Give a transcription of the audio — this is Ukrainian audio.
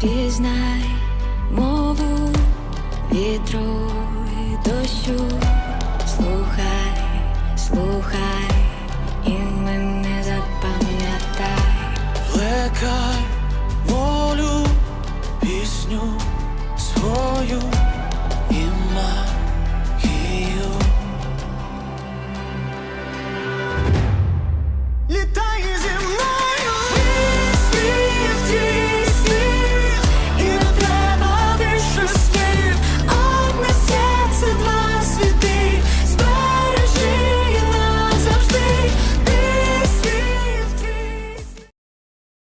Пізнай мову вітру і дощу, слухай, слухай, і мене запам'ятай. Плекай